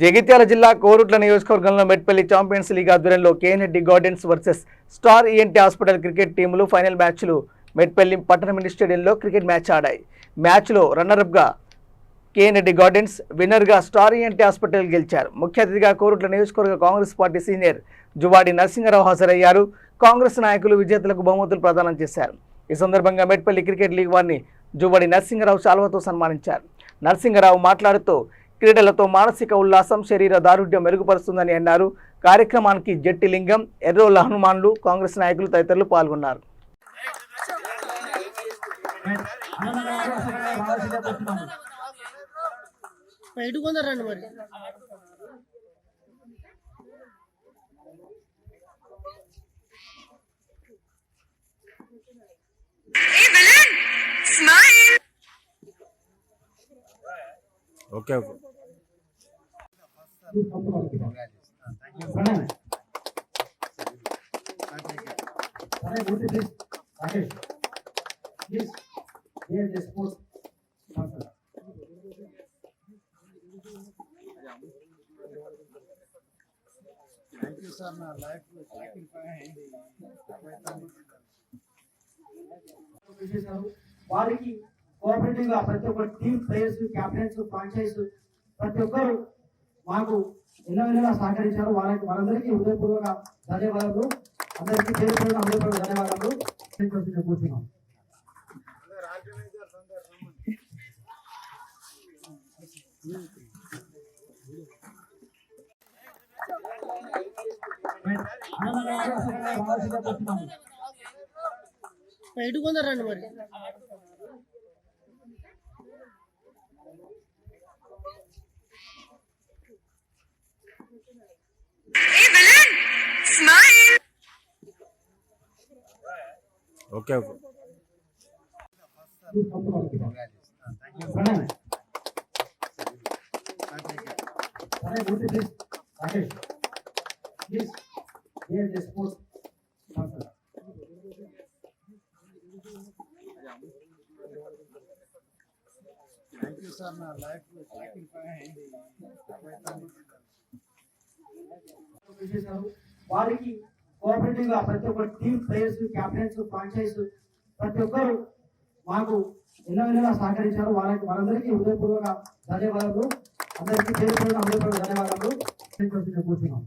జగిత్యాల జిల్లా కోరుట్ల నియోజకవర్గంలో Metpally champions league ఆధ్వర్యంలో కేఎన్ఎడ్డి gardens versus star ENT hospital cricket టీములు ఫైనల్ మ్యాచ్లు మెట్పల్లి పట్టణమిని స్టేడియంలో క్రికెట్ మ్యాచ్ ఆడాయి. మ్యాచ్లో రన్నరప్గా కేఎన్ఎడ్డి గార్డెన్స్ విన్నర్గా స్టార్ ఈఎన్టీ హాస్పిటల్ గెలిచారు. ముఖ్య అతిథిగా కోరుట్ల నియోజకవర్గ కాంగ్రెస్ పార్టీ సీనియర్ జువాడి నరసింహరావు హాజరయ్యారు. కాంగ్రెస్ నాయకులు విజేతలకు బహుమతులు ప్రదానం చేశారు. ఈ సందర్భంగా మెట్పల్లి క్రికెట్ లీగ్ వారిని జువాడి నరసింహరావు శాల్వతో సన్మానించారు. నరసింహరావు మాట్లాడుతూ క్రీడలతో మానసిక ఉల్లాసం శరీర దారుఢ్యం మెరుగుపరుస్తుందని అన్నారు. కార్యక్రమానికి జట్టి లింగం ఎర్రోల హనుమాన్లు కాంగ్రెస్ నాయకులు తదితరులు పాల్గొన్నారు. బయటకు కొందరండి మరి ఓకే ఓకే చేశారు వారికి కోఆపరేటివ్గా ప్రతి ఒక్క టీమ్ ప్లేయర్స్ కెప్టెన్స్ ఫ్రాంచైజ్ ప్రతి ఒక్కరు మాకు ఎన్నో సహకరించారు వాళ్ళకి వాళ్ళందరికీ హృదయపూర్వక ధన్యవాదాలు అందరికీ పేరు హృదయపూర్వక ధన్యవాదాలు నేను కూర్చున్నాం. బయటకు కొందరండి మరి. ఓకే ఓకే చేశారు వారికి కోఆపరేటివ్గా ప్రతి ఒక్క టీమ్ ప్లేయర్స్ క్యాప్టెన్స్ ఫ్రాంచైజ్ ప్రతి ఒక్కరు మాకు ఎన్నో విధాలుగా సహకరించారు. వాళ్ళకి వాళ్ళందరికీ హృదయపూర్వక ధన్యవాదాలు. అందరికీ పేరు పేరున హృదయపూర్వక ధన్యవాదాలు. కూర్చున్నాం